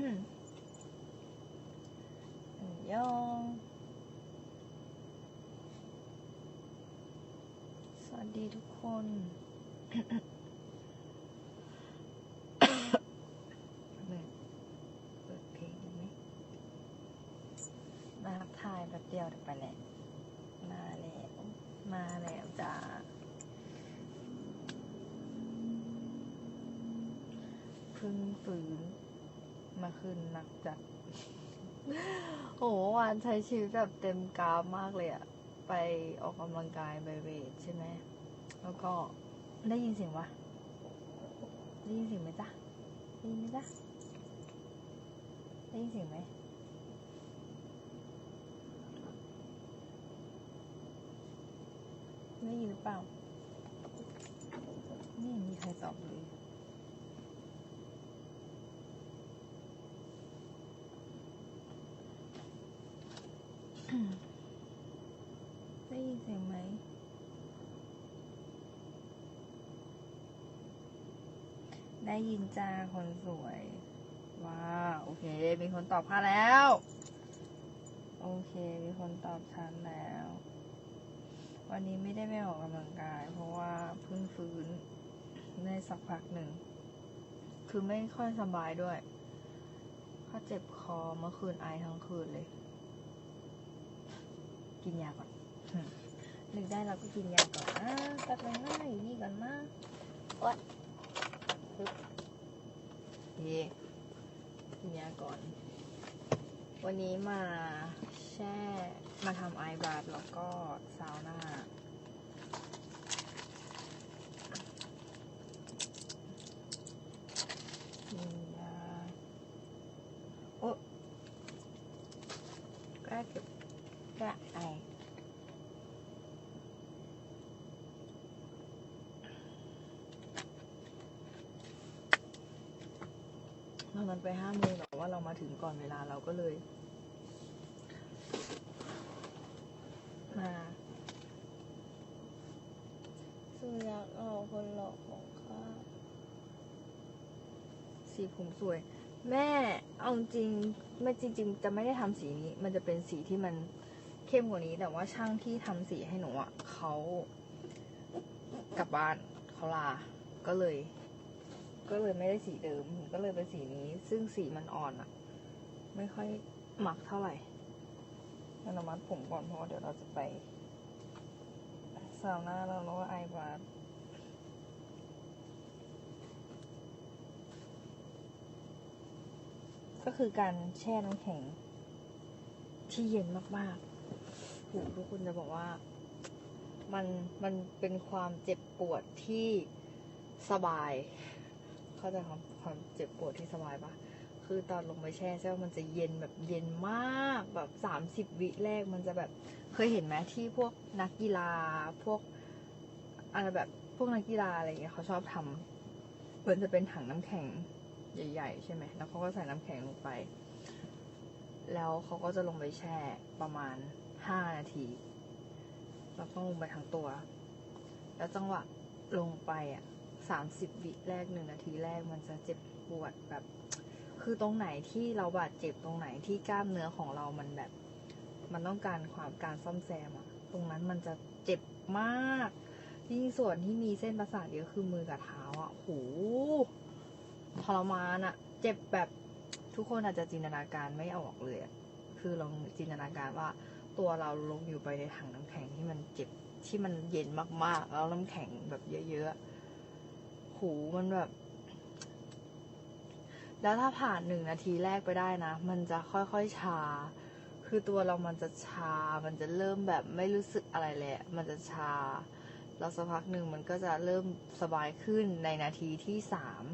อันยองสวัสดีทุกคน เปิดเปิดเพลงดีไหมมาทักทายแบบเดียวเดี๋ยวไปแหละมาแล้ว มาแล้วจ้าเพึ่งฟื้น มาคืนหนักจัดโอ้โหวานใช้ชีวิตแบบเต็มกราฟมากเลยอะไปออกกำลังกายไปเวทใช่ไหม แล้วก็ได้ยินเสียงวะได้ยินเสียงไหมจ๊ะได้ยินไหมจ๊ะได้ยินเสียงไหมได้ยินหรือเปล่าไม่มีใครตอบเลย ได้ยิน เสียงไหม ได้ยินจ้าคนสวย ว้าโอเค มีคนตอบค่ะแล้ว โอเค มีคนตอบฉันแล้ว วันนี้ไม่ได้ไปออกกำลังกาย เพราะว่าเพิ่งฟื้นได้สักพักหนึ่ง คือไม่ค่อยสบายด้วยข้าเจ็บคอเมื่อคืนไอทั้งคืนเลย กินยาก่อน นึกได้เราก็กินยาก่อนอะแป๊บนึงนะอยู่นี่ก่อนนะโอ๊ยปึ๊บโอเคกินยาก่อน วันนี้มาแช่มาทำไอบาร์แล้วก็ซาวน่ากินโอ๊ะกล้าเก็บกล้ไอ เรา มันไปห้าโมงแต่ว่าเรามาถึงก่อนเวลาเราก็เลย มาสุอยากเอาคนหลอกของข้าสีผมสวย แม่เอาจริงไม่จริง ๆ จะไม่ได้ทำสีนี้ มันจะเป็นสีที่มันเข้มกว่านี้แต่ว่าช่างที่ทำสีให้หนูอะเขากลับบ้านเขาลาก็เลย ก็เลยไม่ได้สีเดิมก็เลยเป็นสีนี้ ซึ่งสีมันอ่อนอะไม่ค่อยหมักเท่าไหร่เราระมัดผมก่อนเพราะเดี๋ยวเราจะไปซาวน่าแล้วแล้วก็ไอบาร์ก็คือการแช่น้ำแข็ง ที่เย็นมากๆโหทุกคนจะบอกว่า มันมันเป็นความเจ็บปวดที่สบาย เข้าใจความความเจ็บปวดที่สบายปะคือตอนลงไปแช่ใช่ไหมมันจะเย็นแบบเย็นมากแบบสามสิบวิแรกมันจะแบบ เคยเห็นไหมที่พวกนักกีฬาพวกอะไรแบบพวกนักกีฬาอะไรอย่างเงี้ยเขาชอบทำมันจะเป็นถังน้ำแข็งใหญ่ ๆ ใช่ไหมแล้วเขาก็ใส่น้ำแข็งลงไป แล้วเขาก็จะลงไปแช่ประมาณห้านาทีเราต้องลงไปทั้งตัว แล้วจังหวะลงไปอะ สามสิบวิแรกหนึ่งนาทีแรกมันจะเจ็บปวดแบบ คือตรงไหนที่เราบาดเจ็บตรงไหนที่กล้ามเนื้อของเรามันแบบ มันต้องการความการซ่อมแซมอะตรงนั้นมันจะเจ็บมากยิ่งส่วนที่มีเส้นประสาทเยอะคือมือกับเท้าอะโหทรมานอะเจ็บแบบทุกคนอาจจะจินตนาการไม่ออกเลยอะคือลองจินตนาการว่าตัวเราลงอยู่ไปในถังน้ำแข็งที่มันเจ็บที่มันเย็นมากๆ แล้วน้ำแข็งแบบเยอะๆ หูมันแบบ แล้วถ้าผ่านหนึ่งนาทีแรกไปได้นะ มันจะค่อยๆชา คือตัวเรามันจะชา มันจะเริ่มแบบไม่รู้สึกอะไรเลยอะมันจะชา แล้วสักพักหนึ่งมันก็จะเริ่มสบายขึ้นในนาทีที่สาม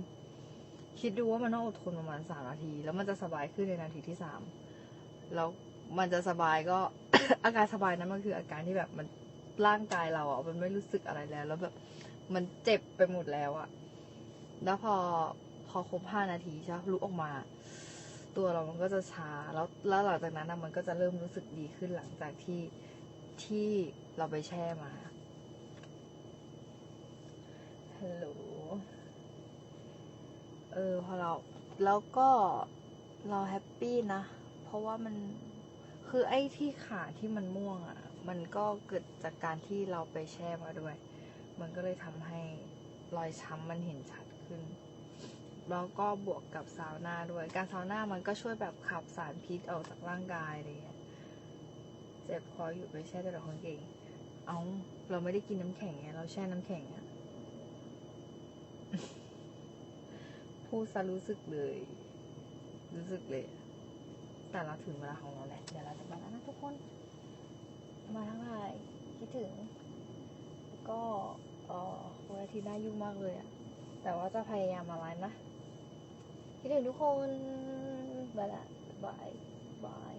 คิดดูว่ามันต้องอดทนประมาณสามนาที แล้วมันจะสบายขึ้นในนาทีที่สาม แล้วมันจะสบายก็ อาการสบายนั้นมันคืออาการที่แบบมันร่างกายเราอะมันไม่รู้สึกอะไรแล้ว แล้วแบบ มันเจ็บไปหมดแล้วอะแล้วพอพอครบห้านาทีใช่ไหมลุกออกมา ตัวเรามันก็จะชาแล้วแล้วหลังจากนั้นนะมันก็จะเริ่มรู้สึกดีขึ้นหลังจากที่ที่เราไปแช่มาฮัลโหลเออพอเราแล้วก็เราแฮปปี้นะ เพราะว่ามันคือไอ้ที่ขาที่มันม่วงอะ่ะ มันก็เกิดจากการที่เราไปแช่มาด้วย มันก็เลยทำให้รอยช้ำมันเห็นชัดขึ้น แล้วก็บวกกับซาวน่าด้วย การซาวน่ามันก็ช่วยแบบขับสารพิษออกจากร่างกายเงี้ยเจ็บคออยู่ไปแช่แต่ดอกคนเก่ง เอาเราไม่ได้กินน้ำแข็งไงเราแช่น้ำแข็งอะพูดซะรู้สึกเลย รู้สึกเลย แต่เราถึงเวลาของเราแหละ เดี๋ยวเราจะมาแล้วนะทุกคน มาทั้งหลายคิดถึง ก็ ออวันอาทิตย์น่ายุ่งมากเลยอะแต่ว่าจะพยายามอะไรนะคิดถึงทุกคนบายละบายบาย